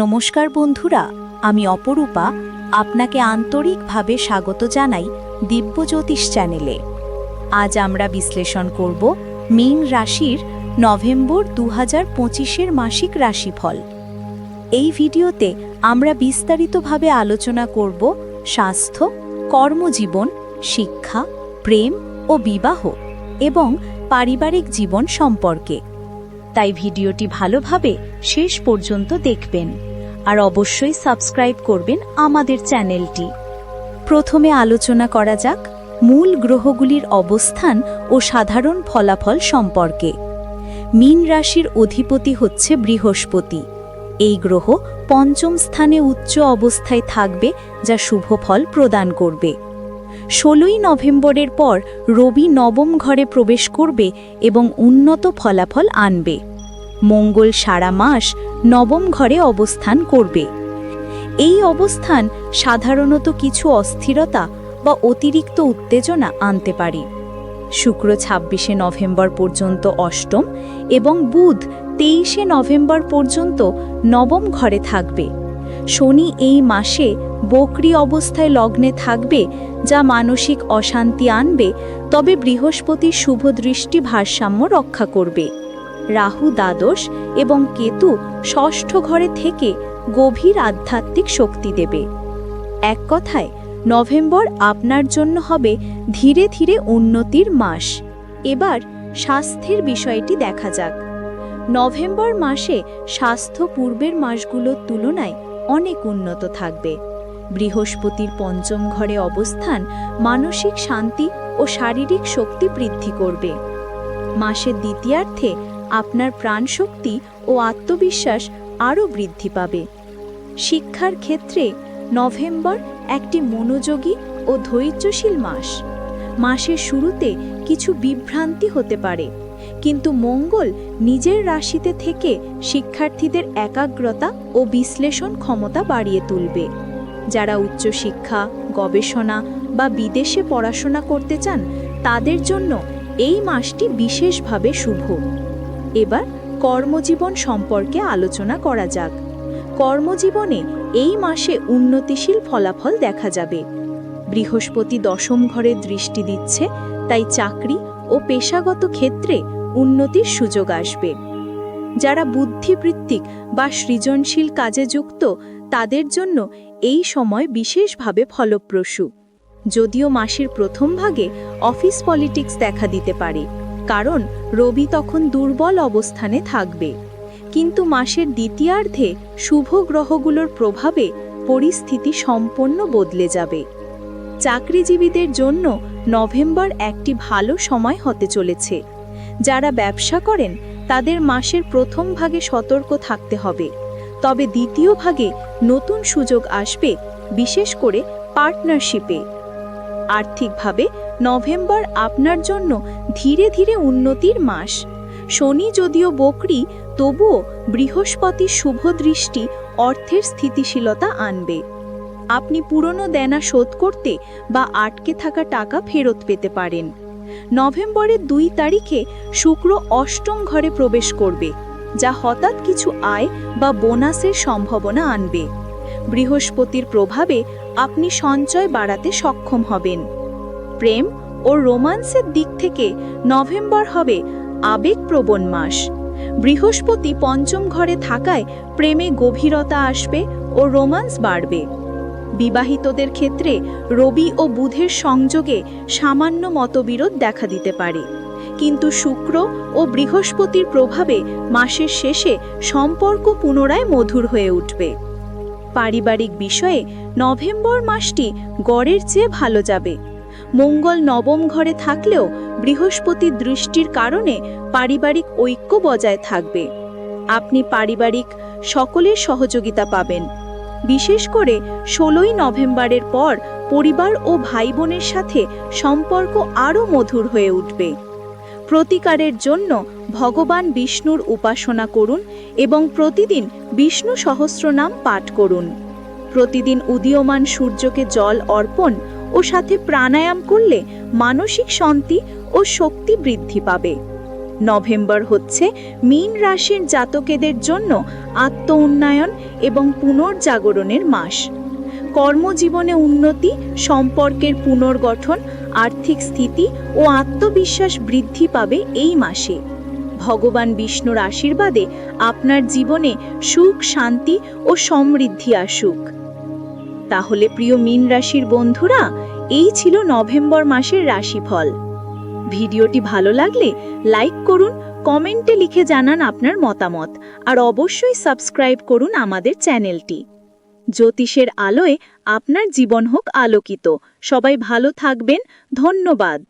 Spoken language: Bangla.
নমস্কার বন্ধুরা, আমি অপরূপা, আপনাকে আন্তরিকভাবে স্বাগত জানাই দিব্যজ্যোতিষ চ্যানেলে। আজ আমরা বিশ্লেষণ করব মীন রাশির নভেম্বর দু হাজার পঁচিশের মাসিক রাশিফল। এই ভিডিওতে আমরা বিস্তারিতভাবে আলোচনা করব স্বাস্থ্য, কর্মজীবন, শিক্ষা, প্রেম ও বিবাহ এবং পারিবারিক জীবন সম্পর্কে। তাই ভিডিওটি ভালোভাবে শেষ পর্যন্ত দেখবেন। আর অবশ্যই সাবস্ক্রাইব করবেন আমাদের চ্যানেলটি। প্রথমে আলোচনা করা যাক মূল গ্রহগুলির অবস্থান ও সাধারণ ফলাফল সম্পর্কে। মীন রাশির অধিপতি হচ্ছে বৃহস্পতি। এই গ্রহ পঞ্চম স্থানে উচ্চ অবস্থায় থাকবে, যা শুভ ফল প্রদান করবে। ষোলোই নভেম্বরের পর রবি নবম ঘরে প্রবেশ করবে এবং উন্নত ফলাফল আনবে। মঙ্গল সারা মাস নবম ঘরে অবস্থান করবে। এই অবস্থান সাধারণত কিছু অস্থিরতা বা অতিরিক্ত উত্তেজনা আনতে পারে। শুক্র ছাব্বিশে নভেম্বর পর্যন্ত অষ্টম এবং বুধ তেইশে নভেম্বর পর্যন্ত নবম ঘরে থাকবে। শনি এই মাসে বকরি অবস্থায় লগ্নে থাকবে, যা মানসিক অশান্তি আনবে, তবে বৃহস্পতির শুভ দৃষ্টি ভারসাম্য রক্ষা করবে। রাহু দ্বাদশ এবং কেতু ষষ্ঠ ঘরে থেকে গভীর আধ্যাত্মিক শক্তি দেবে। এক কথায়, নভেম্বর আপনার জন্য হবে ধীরে ধীরে উন্নতির মাস। এবার স্বাস্থ্যের বিষয়টি দেখা যাক। নভেম্বর মাসে স্বাস্থ্য পূর্বের মাসগুলোর তুলনায় অনেক উন্নত থাকবে। বৃহস্পতির পঞ্চম ঘরে অবস্থান মানসিক শান্তি ও শারীরিক শক্তি বৃদ্ধি করবে। মাসের দ্বিতীয়ার্ধে আপনার প্রাণশক্তি ও আত্মবিশ্বাস আরও বৃদ্ধি পাবে। শিক্ষার ক্ষেত্রে নভেম্বর একটি মনোযোগী ও ধৈর্যশীল মাস। মাসের শুরুতে কিছু বিভ্রান্তি হতে পারে, কিন্তু মঙ্গল নিজের রাশিতে থেকে শিক্ষার্থীদের একাগ্রতা ও বিশ্লেষণ ক্ষমতা বাড়িয়ে তুলবে। যারা উচ্চশিক্ষা, গবেষণা বা বিদেশে পড়াশোনা করতে চান, তাদের জন্য এই মাসটি বিশেষভাবে শুভ। এবার কর্মজীবন সম্পর্কে আলোচনা করা যাক। কর্মজীবনে এই মাসে উন্নতিশীল ফলাফল দেখা যাবে। বৃহস্পতি দশম ঘরে দৃষ্টি দিচ্ছে, তাই চাকরি ও পেশাগত ক্ষেত্রে উন্নতির সুযোগ আসবে। যারা বুদ্ধিবৃত্তিক বা সৃজনশীল কাজে যুক্ত, তাদের জন্য এই সময় বিশেষভাবে ফলপ্রসূ। যদিও মাসের প্রথম ভাগে অফিস পলিটিক্স দেখা দিতে পারে। কারণ রবি তখন দুর্বল অবস্থানে থাকবে। কিন্তু মাসের দ্বিতীয়ার্ধে শুভ গ্রহগুলোর প্রভাবে পরিস্থিতি সম্পূর্ণ বদলে যাবে। চাকরিজীবীদের জন্য নভেম্বর একটি ভালো সময় হতে চলেছে। যারা ব্যবসা করেন, তাদের মাসের প্রথম ভাগে সতর্ক থাকতে হবে। তবে দ্বিতীয় ভাগে নতুন সুযোগ আসবে, বিশেষ করে পার্টনারশিপে। আর্থিকভাবে নভেম্বর আপনার জন্য ধীরে ধীরে উন্নতির মাস। শনি যদিও বকরি, তবুও বৃহস্পতির শুভ দৃষ্টি অর্থের স্থিতিশীলতা আনবে। আপনি পুরনো দেনা শোধ করতে বা আটকে থাকা টাকা ফেরত পেতে পারেন। নভেম্বরের দুই তারিখে শুক্র অষ্টম ঘরে প্রবেশ করবে, যা হঠাৎ কিছু আয় বা বোনাসের সম্ভাবনা আনবে। বৃহস্পতির প্রভাবে আপনি সঞ্চয় বাড়াতে সক্ষম হবেন। প্রেম ও রোমান্সের দিক থেকে নভেম্বর হবে আবেগপ্রবণ মাস। বৃহস্পতি পঞ্চম ঘরে থাকায় প্রেমে গভীরতা আসবে ও রোমান্স বাড়বে। বিবাহিতদের ক্ষেত্রে রবি ও বুধের সংযোগে সামান্য মতবিরোধ দেখা দিতে পারে। কিন্তু শুক্র ও বৃহস্পতির প্রভাবে মাসের শেষে সম্পর্ক পুনরায় মধুর হয়ে উঠবে। পারিবারিক বিষয়ে নভেম্বর মাসটি গড়ের চেয়ে ভালো যাবে। মঙ্গল নবম ঘরে থাকলেও বৃহস্পতির দৃষ্টির কারণে পারিবারিক ঐক্য বজায় থাকবে। আপনি পারিবারিক সকলের সহযোগিতা পাবেন। বিশেষ করে ষোলোই নভেম্বরের পর পরিবার ও ভাই বোনের সাথে সম্পর্ক আরও মধুর হয়ে উঠবে। প্রতিকারের জন্য ভগবান বিষ্ণুর উপাসনা করুন এবং প্রতিদিন বিষ্ণু সহস্রনাম পাঠ করুন। প্রতিদিন উদীয়মান সূর্যকে জল অর্পণ ও সাথে প্রাণায়াম করলে মানসিক শান্তি ও শক্তি বৃদ্ধি পাবে। নভেম্বর হচ্ছে মীন রাশির জাতকেদের জন্য আত্ম উন্নয়ন এবং পুনর্জাগরণের মাস। কর্মজীবনে উন্নতি, সম্পর্কের পুনর্গঠন, আর্থিক স্থিতি ও আত্মবিশ্বাস বৃদ্ধি পাবে এই মাসে। ভগবান বিষ্ণুর আশীর্বাদে আপনার জীবনে সুখ, শান্তি ও সমৃদ্ধি আসুক। তাহলে প্রিয় মিন রাশির বন্ধুরা, এই ছিল নভেম্বর মাসের রাশিফল। ভিডিওটি ভালো লাগলে লাইক করুন, কমেন্টে লিখে জানান আপনার মতামত, আর অবশ্যই সাবস্ক্রাইব করুন আমাদের চ্যানেলটি। জ্যোতিষের আলোয় আপনার জীবন হোক আলোকিত। সবাই ভালো থাকবেন, ধন্যবাদ।